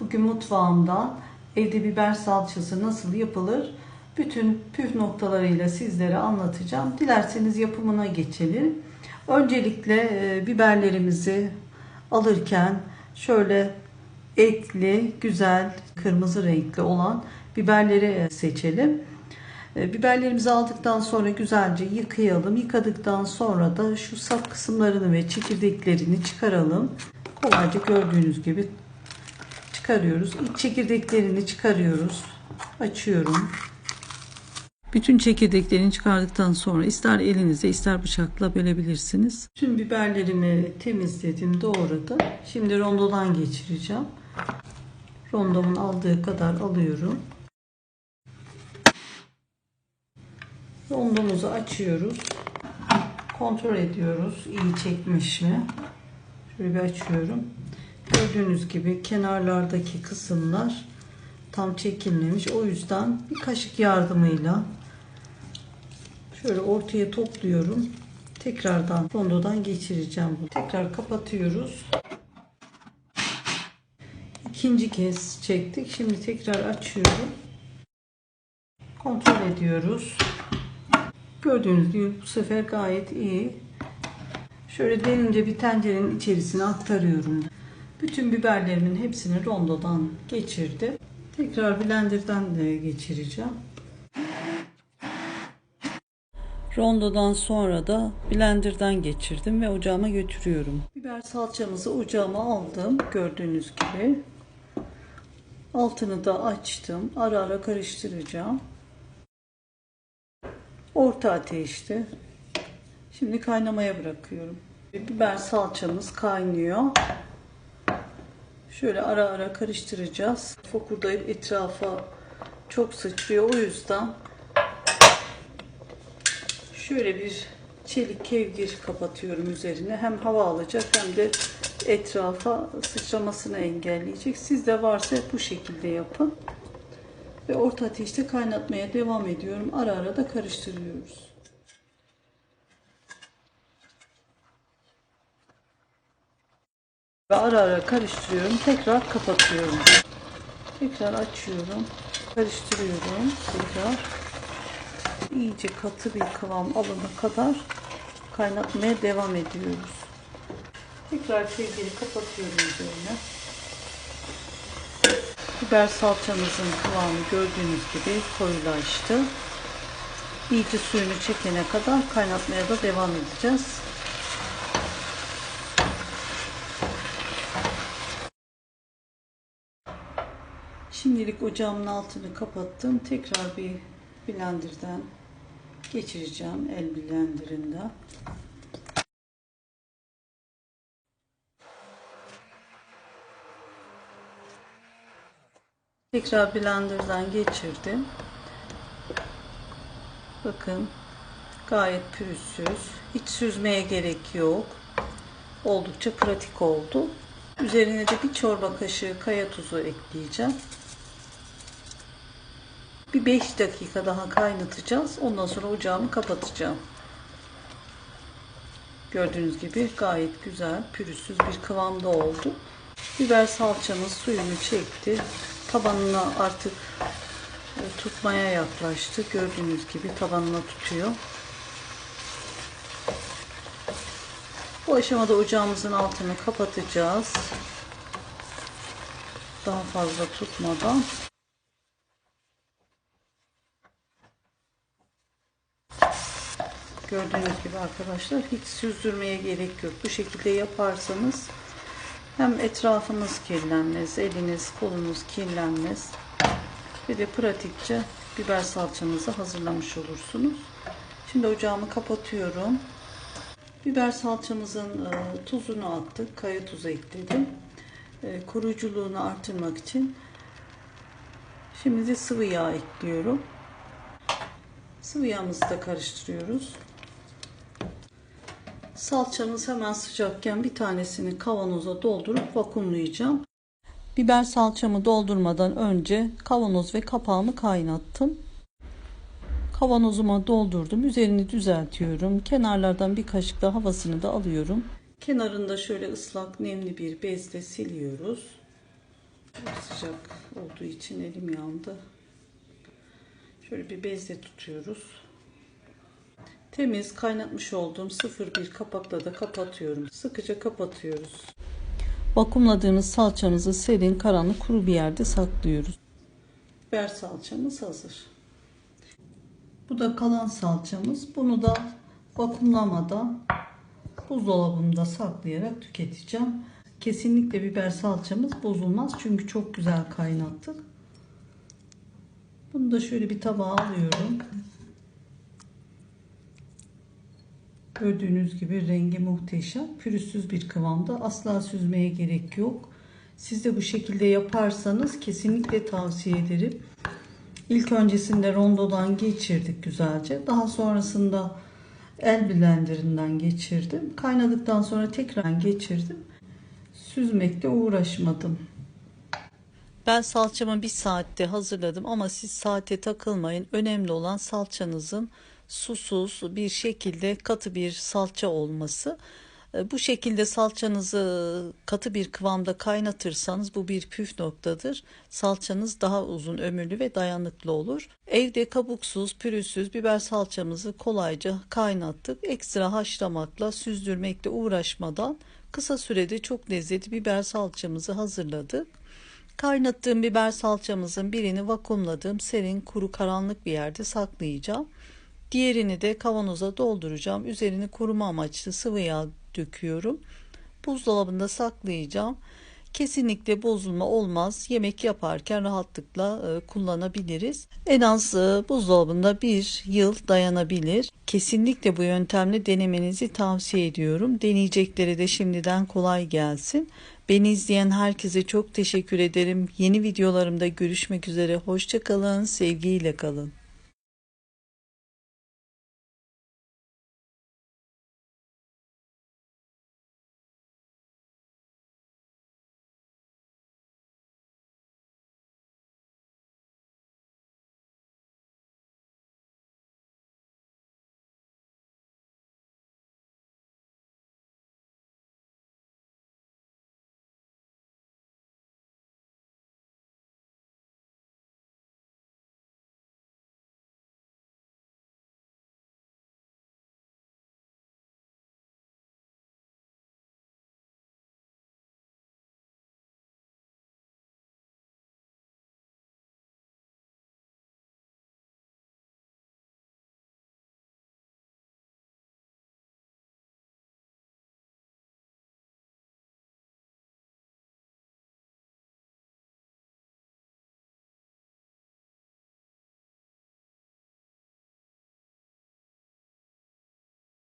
Bugün mutfağımdan evde biber salçası nasıl yapılır? Bütün püf noktalarıyla sizlere anlatacağım. Dilerseniz yapımına geçelim. Öncelikle e, biberlerimizi alırken şöyle etli, güzel, kırmızı renkli olan biberleri e, seçelim. E, Biberlerimizi aldıktan sonra güzelce yıkayalım. Yıkadıktan sonra da şu sap kısımlarını ve çekirdeklerini çıkaralım. Kolayca gördüğünüz gibi çıkarıyoruz. İç çekirdeklerini çıkarıyoruz. Açıyorum. Bütün çekirdeklerini çıkardıktan sonra ister elinizle ister bıçakla bölebilirsiniz. Tüm biberlerimi temizledim, doğradım. Şimdi rondodan geçireceğim. Rondomun aldığı kadar alıyorum. Rondomuzu açıyoruz. Kontrol ediyoruz. iyi çekmiş mi? Şöyle bir açıyorum. Gördüğünüz gibi kenarlardaki kısımlar tam çekilmemiş. O yüzden bir kaşık yardımıyla şöyle ortaya topluyorum. Tekrardan rondodan geçireceğim bunu. Tekrar kapatıyoruz. İkinci kez çektik. Şimdi tekrar açıyorum. Kontrol ediyoruz. Gördüğünüz gibi bu sefer gayet iyi. Şöyle derince bir tencerenin içerisine aktarıyorum. Bütün biberlerimin hepsini rondodan geçirdim. Tekrar blenderdan da geçireceğim. Rondodan sonra da blenderdan geçirdim ve ocağıma götürüyorum. Biber salçamızı ocağıma aldım gördüğünüz gibi. Altını da açtım. Ara ara karıştıracağım. Orta ateşte. Şimdi kaynamaya bırakıyorum. Biber salçamız kaynıyor. Şöyle ara ara karıştıracağız. Fokurdayıp etrafa çok sıçrıyor. O yüzden şöyle bir çelik kevgir kapatıyorum üzerine. Hem hava alacak hem de etrafa sıçramasını engelleyecek. Sizde varsa bu şekilde yapın. Ve orta ateşte kaynatmaya devam ediyorum. Ara ara da karıştırıyoruz. Ve ara ara karıştırıyorum. Tekrar kapatıyorum. Tekrar açıyorum. Karıştırıyorum. Tekrar iyice katı bir kıvam alana kadar kaynatmaya devam ediyoruz. Tekrar sevgili kapatıyorum üzerine. Biber salçamızın kıvamı gördüğünüz gibi koyulaştı. İyice suyunu çekene kadar kaynatmaya da devam edeceğiz. Şimdilik ocağımın altını kapattım. Tekrar bir blenderdan geçireceğim el blenderında. Tekrar blenderdan geçirdim. Bakın gayet pürüzsüz. Hiç süzmeye gerek yok. Oldukça pratik oldu. Üzerine de bir çorba kaşığı kaya tuzu ekleyeceğim. Bir 5 dakika daha kaynatacağız. Ondan sonra ocağımı kapatacağım. Gördüğünüz gibi gayet güzel, pürüzsüz bir kıvamda oldu. Biber salçamız suyunu çekti. Tabanına artık e, tutmaya yaklaştı. Gördüğünüz gibi tabanına tutuyor. Bu aşamada ocağımızın altını kapatacağız. Daha fazla tutmadan. Gördüğünüz gibi arkadaşlar hiç süzdürmeye gerek yok. Bu şekilde yaparsanız hem etrafınız kirlenmez, eliniz, kolunuz kirlenmez. Ve de pratikçe biber salçanızı hazırlamış olursunuz. Şimdi ocağımı kapatıyorum. Biber salçamızın e, tuzunu attık. Kaya tuzu ekledim. E, koruyuculuğunu artırmak için. Şimdi de sıvı yağ ekliyorum. Sıvı yağımızı da karıştırıyoruz. Salçamız hemen sıcakken bir tanesini kavanoza doldurup vakumlayacağım. Biber salçamı doldurmadan önce kavanoz ve kapağımı kaynattım. Kavanozuma doldurdum. Üzerini düzeltiyorum. Kenarlardan bir kaşık da havasını da alıyorum. Kenarında şöyle ıslak nemli bir bezle siliyoruz. Çok sıcak olduğu için elim yandı. Şöyle bir bezle tutuyoruz. Temiz kaynatmış olduğum 01 kapakla da kapatıyorum. Sıkıca kapatıyoruz. Vakumladığımız salçamızı serin, karanlık, kuru bir yerde saklıyoruz. Biber salçamız hazır. Bu da kalan salçamız. Bunu da vakumlamadan buzdolabımda saklayarak tüketeceğim. Kesinlikle biber salçamız bozulmaz çünkü çok güzel kaynattık. Bunu da şöyle bir tabağa alıyorum. Gördüğünüz gibi rengi muhteşem. Pürüzsüz bir kıvamda. Asla süzmeye gerek yok. Siz de bu şekilde yaparsanız kesinlikle tavsiye ederim. İlk öncesinde rondodan geçirdik güzelce. Daha sonrasında el blenderinden geçirdim. Kaynadıktan sonra tekrar geçirdim. Süzmekle uğraşmadım. Ben salçamı bir saatte hazırladım ama siz saate takılmayın. Önemli olan salçanızın susuz bir şekilde katı bir salça olması. Bu şekilde salçanızı katı bir kıvamda kaynatırsanız bu bir püf noktadır. Salçanız daha uzun ömürlü ve dayanıklı olur. Evde kabuksuz, pürüzsüz biber salçamızı kolayca kaynattık. Ekstra haşlamakla, süzdürmekle uğraşmadan kısa sürede çok lezzetli biber salçamızı hazırladık. Kaynattığım biber salçamızın birini vakumladığım serin, kuru, karanlık bir yerde saklayacağım. Diğerini de kavanoza dolduracağım. Üzerini kuruma amaçlı sıvı yağ döküyorum. Buzdolabında saklayacağım. Kesinlikle bozulma olmaz. Yemek yaparken rahatlıkla e, kullanabiliriz. En az e, buzdolabında bir yıl dayanabilir. Kesinlikle bu yöntemle denemenizi tavsiye ediyorum. Deneyeceklere de şimdiden kolay gelsin. Beni izleyen herkese çok teşekkür ederim. Yeni videolarımda görüşmek üzere. Hoşçakalın, sevgiyle kalın.